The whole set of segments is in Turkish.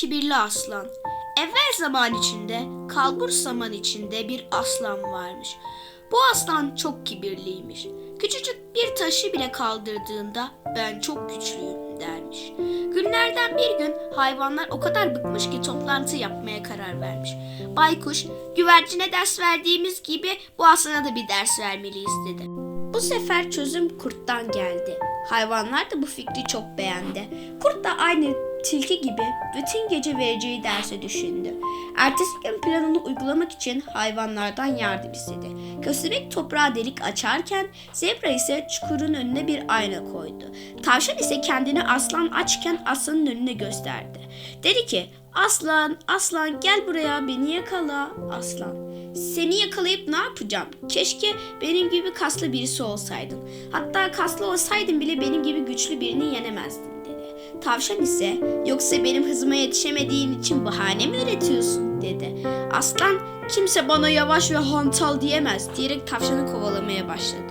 kibirli aslan. Evvel zaman içinde, kalbur zaman içinde bir aslan varmış. Bu aslan çok kibirliymiş. Küçücük bir taşı bile kaldırdığında ben çok güçlüyüm dermiş. Günlerden bir gün hayvanlar o kadar bıkmış ki toplantı yapmaya karar vermiş. Baykuş, güvercine ders verdiğimiz gibi bu aslana da bir ders vermeliyiz dedi. Bu sefer çözüm kurttan geldi. Hayvanlar da bu fikri çok beğendi. Kurt da aynı tilki gibi bütün gece vereceği dersi düşündü. Ertesi gün planını uygulamak için hayvanlardan yardım istedi. Köstebek toprağa delik açarken zebra ise çukurun önüne bir ayna koydu. Tavşan ise kendini aslan açken aslanın önüne gösterdi. Dedi ki aslan aslan gel buraya beni yakala aslan. Seni yakalayıp ne yapacağım? Keşke benim gibi kaslı birisi olsaydın. Hatta kaslı olsaydın bile benim gibi güçlü birini yenemezdin. Tavşan ise yoksa benim hızıma yetişemediğin için bahane mi üretiyorsun dedi. Aslan kimse bana yavaş ve hantal diyemez diyerek tavşanı kovalamaya başladı.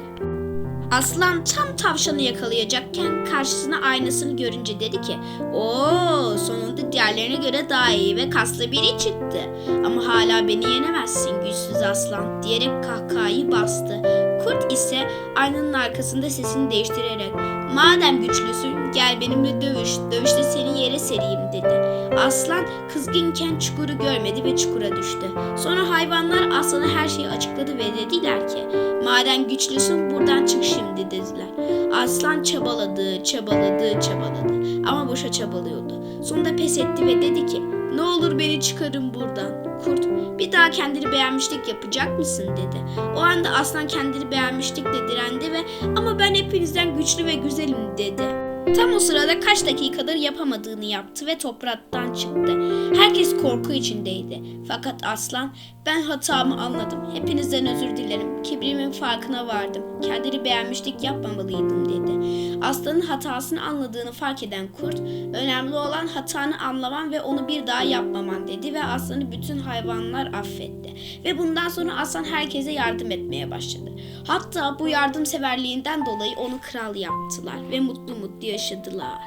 Aslan tam tavşanı yakalayacakken karşısına aynasını görünce dedi ki Oo sonunda diğerlerine göre daha iyi ve kaslı biri çıktı. Ama hala beni yenemezsin güçsüz aslan diyerek kahkahayı bastı. Kurt ise aynanın arkasında sesini değiştirerek Madem güçlüsün gel benimle dövüş, dövüşte seni yere sereyim dedi. Aslan kızgınken çukuru görmedi ve çukura düştü. Sonra hayvanlar aslana her şeyi açıkladı ve dediler ki Madem güçlüsün buradan çık şimdi dediler. Aslan çabaladı, çabaladı, çabaladı ama boşa çabalıyordu. Sonunda pes etti ve dedi ki ne olur beni çıkarın buradan. Kurt bir daha kendini beğenmişlik yapacak mısın dedi. O anda aslan kendini beğenmişlikle direndi ve ama ben hepinizden güçlü ve güzelim dedi. Tam o sırada kaç dakikadır yapamadığını yaptı ve topraktan çıktı. Herkes korku içindeydi. Fakat aslan ben hatamı anladım. Hepinizden özür dilerim. Kibrimin farkına vardım. Kendini beğenmişlik yapmamalıydım dedi. Aslanın hatasını anladığını fark eden kurt, önemli olan hatanı anlaman ve onu bir daha yapmaman dedi ve aslanı bütün hayvanlar affetti. Ve bundan sonra aslan herkese yardım etmeye başladı. Hatta bu yardımseverliğinden dolayı onu kral yaptılar ve mutlu mutlu yaşadılar.